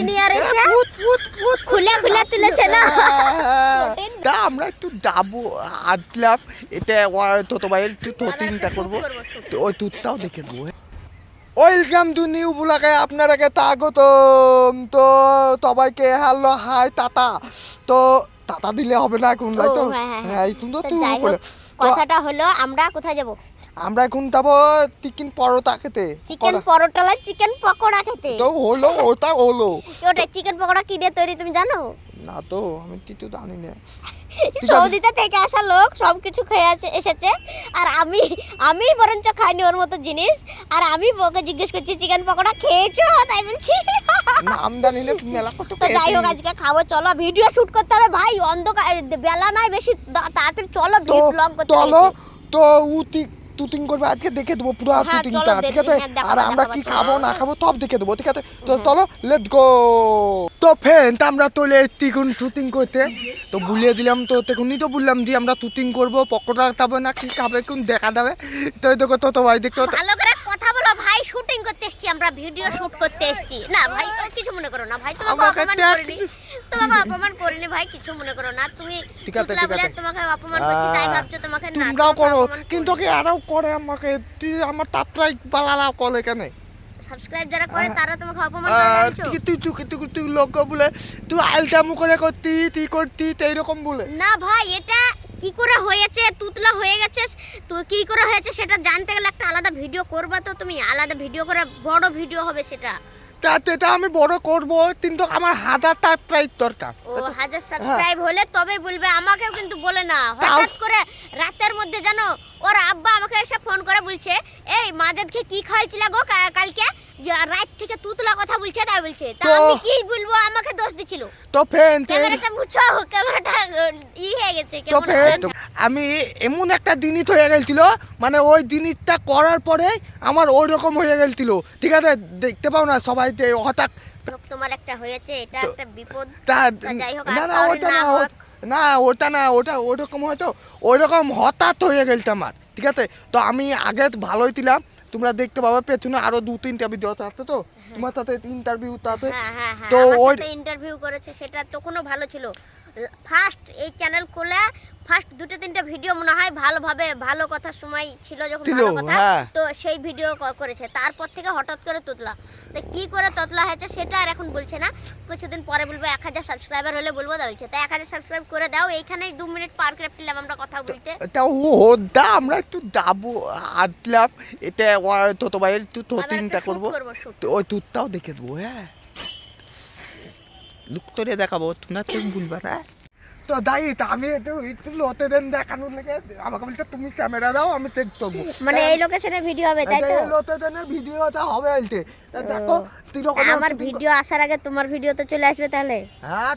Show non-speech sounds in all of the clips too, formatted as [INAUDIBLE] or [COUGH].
Engineer এসে খুলে খুলে তুলেছে না। তা আমরা একটু যাব আসলাম। এটা তো তোমার একটু ততিনটা করব। তো ওই দুধটাও দেখে দেবো ওয়েলকাম টু নিউ ব্লগে আপনারাকে স্বাগত তো সবাইকে হ্যালো হাই টাটা। তো টাটা দিলে হবে না এখন তো? হ্যাঁ, হ্যাঁ, হ্যাঁ। এখন তো কথাটা হলো আমরা কোথায় যাব? আমরা এখন যাব চিকেন পরোটা খেতে। চিকেন পরা- পরোটালা চিকেন পকোড়া খেতে। তো হলো ওটা হলো। ওটা চিকেন পকোড়া কি দিয়ে তৈরি তুমি জানো? না তো আমি কিছু জানি না। [LAUGHS] সৌদিতে থেকে আসা লোক সব কিছু খেয়ে আছে এসেছে। আর আমি আমি বরঞ্চ খাইনি ওর মতো জিনিস। আর আমি ওকে জিজ্ঞেস করছি চিকেন পকোড়া খেয়েছো? তাই বলছি। নাম জানি না মেলা কত তো যাই হোক আজকে খাব চলো। ভিডিও শুট করতে হবে ভাই। অন্ধকার বেলা নাই বেশি তাড়াতাড়ি চলো ব্লগ করতে চলো তো উতি তুতিং করবে আজকে দেখে দেবো পুরো তুতিংটা ঠিক আছে আর আমরা কি খাব না খাব সব দেখে দেবো ঠিক আছে? তো চলো লেটস গো তো ফ্রেন্ড আমরা এসেছি এখন শুটিং করতে। তো বুলিয়ে দিলাম তো তখনই তো বললাম যে আমরা শুটিং করব পকোড়া খাব না কি খাবে কোন দেখা যাবে। তো দেখো তো তো ভাই দেখতে ভালো করে কথা বলো ভাই শুটিং করতে এসেছি আমরা ভিডিও শুট করতে এসেছি। না ভাই কিছু মনে করো না ভাই তোমাকে অপমান করিনি। তোমাকে অপমান করিনি ভাই কিছু মনে করো না। তুমি ঠিক আছে, ঠিক আছে। তোমাকে অপমান করছি তাই ভাবছ তোমাকে না তোমরাও করো। কিন্তু কি আরও করে আমাকে? তুই আমার তাপটাই বালালাও করে কেন সাবস্ক্রাইব যারা করে। তারা তোমাকে অপমান করে তুই তুই তুই তুই তুই লোক বলে তুই আলটামু করে করতি তুই করতি এইরকম বলে? না ভাই এটা কি করে হয়েছে? তুতলা হয়ে গেছে তো কি করে হয়েছে সেটা জানতে গেলে একটা আলাদা ভিডিও করবা তো তুমি। আলাদা ভিডিও করে বড় ভিডিও হবে সেটা। এটা আমি বড় করব কিন্তু আমার হাজার তার প্রাইস দরকার। ও হাজার সাবস্ক্রাইব হলে তবে বলবে আমাকেও কিন্তু বলে না। হঠাৎ করে রাতের মধ্যে জানো ওর আব্বা আমাকে এসে ফোন করে বলছে এই মাজাদকে কি খাওয়াইছিল গো কালকে? রাত থেকে তুতলা কথা বলছে তাই বলছে। তা আমি কি বলব? আমাকে দোষ দিছিল। তো ফ্রেন্ড ক্যামেরাটা বুঝছ ক্যামেরাটা ই হয়ে গেছে কেমন আমি এমন একটা জিনিস হয়ে গেছিল মানে ওই জিনিসটা করার পরে আমার ওই রকম হয়ে গেছিল ঠিক আছে? দেখতে পাও না সবাই যে হঠাৎ তোমার একটা হয়েছে এটা একটা বিপদ। যাই হোক, না না ওটা না না। না ওটা না ওটা ওরকম হয়তো ওইরকম হঠাৎ হয়ে গেল আমার। ঠিক আছে? তো আমি আগে ভালোই ছিলাম তোমরা দেখতে পাবে পেছনে আরও দু তিনটা ভিডিও আছে তো? তোমার সাথে ইন্টারভিউ তাতে হ্যাঁ হ্যাঁ হ্যাঁ। তো ওই- ইন্টারভিউ করেছে সেটা তখনও ভালো ছিল। ফার্স্ট এই চ্যানেল খুলে ফার্স্ট দুটো তিনটা ভিডিও মনে হয় ভালোভাবে ভালো কথা সময় ছিল যখন ভালো কথা হ্যাঁ। তো সেই ভিডিও করেছে। তারপর থেকে হঠাৎ করে তোতলা। তো কি করে ততলা হয়েছে সেটা আর এখন বলছে না। কিছুদিন পরে বলব এক হাজার সাবস্ক্রাইবার হলে বলব তা বলছে। তাই এক হাজার সাবস্ক্রাইব করে দাও এইখানেই দু মিনিট পার করে ফেললাম আমরা কথা বলতে। এটা ও দা আমরা একটু যাব আসলাম এটা ও- তো তোমার একটু একটা তিনটা করব। তো ওই দুধটাও দেখে দেবো হ্যাঁ। লুক করে দেখাবো তোমরা তুমি ভুলবা না। তো দাই আমি একটু একটু লোতে দেন দেখানোর লেগে আমাকে বলতে তুমি ক্যামেরা দাও আমি টেক করব। মানে এই লোকেশনে ভিডিও হবে তাই তো? লোতে দেনের ভিডিওটা হবে আলতে দেখো তুই আমার ভিডিও আসার আগে তোমার ভিডিও তো চলে আসবে তাহলে? হ্যাঁ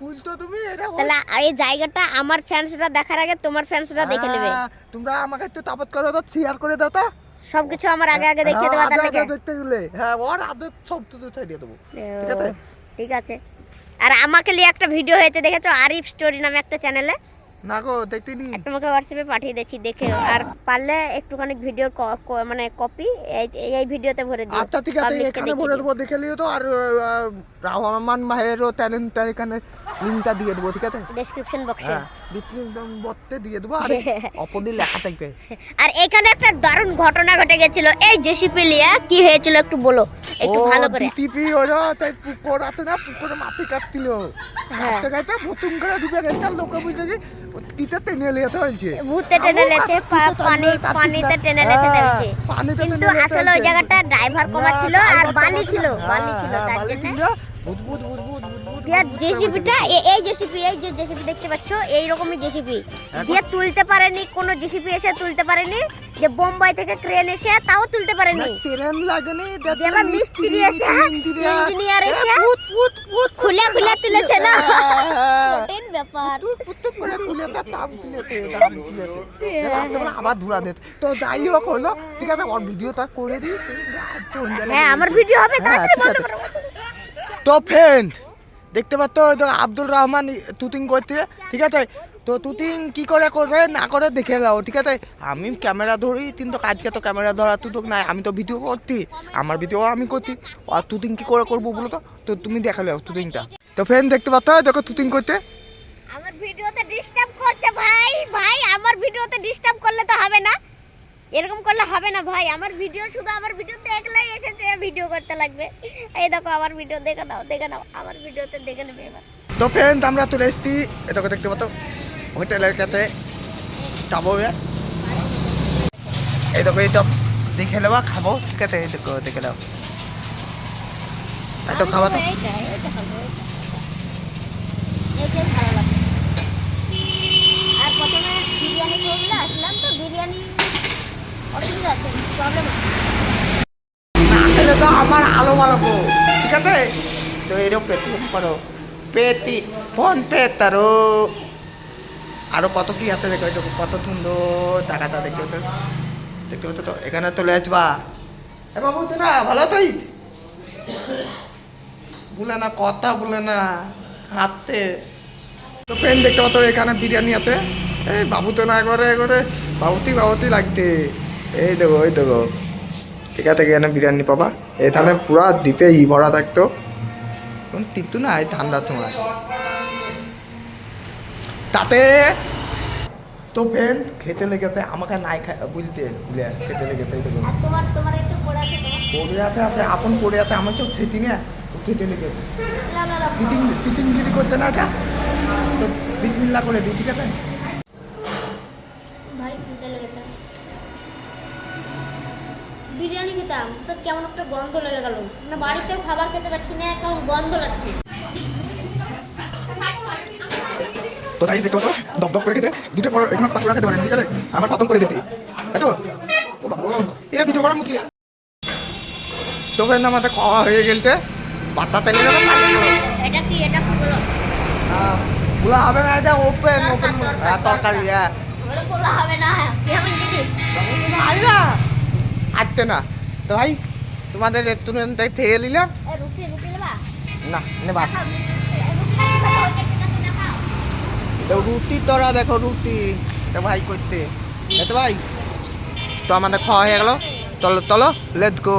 ভুল তো তুমি এটা তাহলে এই জায়গাটা আমার ফ্যান্সরা দেখার আগে তোমার ফ্যান্সরা দেখে নেবে। হ্যাঁ, তোমরা আমাকে একটু তাপত করে দাও শেয়ার করে দাও তো। সবকিছু আমার আগে আগে দেখিয়ে দেওয়া হ্যাঁ, তাহলে আগে আগে দেখতে গেলে। হ্যাঁ ওর আদর সব তো ছাড়িয়ে দেবো। ঠিক আছে? ঠিক আছে। আর আমাকে নিয়ে একটা ভিডিও হয়েছে দেখেছ? আরিফ স্টোরি নামে একটা চ্যানেলে না গো তোমাকে হোয়াটসঅ্যাপে পাঠিয়ে দিচ্ছি দেখে আর পারলে একটুখানি ভিডিওর মানে কপি এই ভিডিওতে ভরে দিও। আচ্ছা ঠিক আছে এখানে ভরে। দেবো দেখে লিও তো। আর রহমান ভাইয়েরও ট্যালেন্টটা এখানে লিঙ্কটা দিয়ে দেবো ঠিক আছে? ডেসক্রিপশন বক্সে হ্যাঁ একদম দিয়ে দেবো আর [LAUGHS] অপরদি লেখা থাকবে। আর এখানে একটা দারুণ ঘটনা ঘটে গেছিল। এই জেসিপি লিয়া কি হয়েছিল একটু বলো। একটু ভালো করে। টিপি ওরা তাই পুকুর আছে না পুকুরে মাটি কাটছিল। হ্যাঁ। কাটতে কাটতে ভুতুম করে ডুবে গেছে লোকে বুঝে কি কিটা টেনে লিয়েতে হয়েছে ভূতে টেনে লেছে পানি পানিতে টেনে হ্যাঁ, দেখছি কিন্তু আসলে ওই জায়গাটা ড্রাইভার কমা ছিল হ্যাঁ, আর বালি ছিল বালি হ্যাঁ, ছিল হ্যাঁ, তার জন্য জেসিপিটা এই জেসিপি এই যে জেসিপি দেখতে পাচ্ছ এই রকমই জেসিপি দিয়ে তুলতে পারেনি কোন জেসিপি এসে তুলতে পারেনি যে বোম্বাই থেকে ক্রেন এসে তাও তুলতে পারেনি ট্রেন লাগেনি মিস্ত্রি এসে ইঞ্জিনিয়ার এসে খুলে খুলে তুলেছে না হ্যাঁ। ব্যাপার। ধরা দে তো যাই হোক হলো ঠিক আছে আমার ভিডিওটা করে দিই তুই আর সন্ধ্যা হ্যাঁ আমার ভিডিও হবে হ্যাঁ, তো ফ্রেন্ড দেখতে পাচ্ছ আব্দুল রহমান তুতিং করছে ঠিক আছে? তো তুতিং কি করে করে না করে দেখে নাও ঠিক আছে? আমি ক্যামেরা ধরি কিন্তু আজকে তো ক্যামেরা ধরা তুতুক নাই আমি তো ভিডিও করছি আমার ভিডিও আমি করছি। আর তুতিং কি করে করব বলো তো? তো তুমি দেখালে তুতিংটা। তো ফ্রেন্ড দেখতে পাচ্ছ দেখো তুতিং করতে করছে ভাই ভাই আমার ভিডিওতে ডিস্টার্ব করলে তো হবে না। এরকম করলে হবে না ভাই। আমার ভিডিও শুধু আমার ভিডিও দেখলেই এসেছে ভিডিও করতে লাগবে। এই দেখো আমার ভিডিও দেখে নাও দেখে নাও আমার ভিডিওতে দেখে নেবে এবার। তো ফ্রেন্ড আমরা চলে এসেছি। এটাকে দেখতে পাচ্ছ? হোটেলের কাছে এবার। এই দেখো এই তো দেখে নেবা খাব। ঠিক আছে এই দেখো দেখে নাও। এই তো খাওয়া তো। প্রথমে বিরিয়ানি আসলাম তো বিরিয়ানি অসুবিধা আছে প্রবলেম আছে। তো আমার আলো ভালো ঠিক আছে? তো এরকম পেটিএম করো। পেটি, ফোন পে তারো আরও কত কি আছে দেখো দেখো, কত সুন্দর টাকাটা দেখতে তো দেখতে পাচ্ছ তো, এখানে চলে আসবা এ বাবু তো না ভালো তুই? বলে না, কথা বলে না হাতে তো ফ্রেন্ড দেখতে পাচ্ছ, এখানে বিরিয়ানি আছে। এই বাবু তো না করে করে বাবুতি বাবুতি লাগতে। এই দেখো এই দেখো। ঠিক আছে এখানে বিরিয়ানি পাবা? এখানে পুরা দ্বীপে ই ভরা থাকতো। কোন টিপতো না এই ঠান্ডার সময় তাতে তো ফ্রেন্ড খেতে লেগেছে আমাকে নাই খাই বুঝতে খেতে লেগেছে এই দেখো। তোমার তোমার পড়ে আছে তোমার পড়ে আছে আছে আপন পড়ে আছে আমার তো খেতি না খেতে লেগেছে না না না তিতিং তিতিংগিরি করতে না এটা তো বিসমিল্লা করে দিই ঠিক আছে বিরিয়ানি খেতাম তো কেমন একটা গন্ধ লেগে গেল। না বাড়িতেও খাবার খেতে পাচ্ছি না কেমন গন্ধ লাগছে। তো তাই দেখতে পাবো দপ দপ করে খেতে। দুটো পর এখানে পাকুড়া খেতে পারেন ঠিক আছে? আমার পতন করে দিতে। এতো? ও বাবা, ও, এটা দুটো করার মতো তো ফ্রেন্ড আমাদের খাওয়া হয়ে গেলতে? বাতা তেলে এটা কি? এটা কি বলো খোলা হবে না এটা ওপেন ওপেন তরকারি, হ্যাঁ হবে না জিনিস আসতে না। তো ভাই তোমাদের রেস্টুরেন্ট থেকে নিলাম না নেবা। রুটি। তো তোরা দেখো রুটি। ভাই করতে। এতো ভাই তো আমাদের খাওয়া হয়ে গেল। চলো চলো লেট গো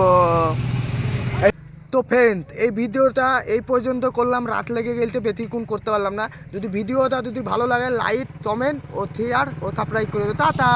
তো ফ্রেন্ড এই ভিডিওটা এই পর্যন্ত করলাম। রাত লেগে গেলতে বেশিক্ষণ করতে পারলাম না। যদি ভিডিওটা যদি ভালো লাগে লাইক কমেন্ট ও শেয়ার ও সাবস্ক্রাইব করে দেবে। টাটা।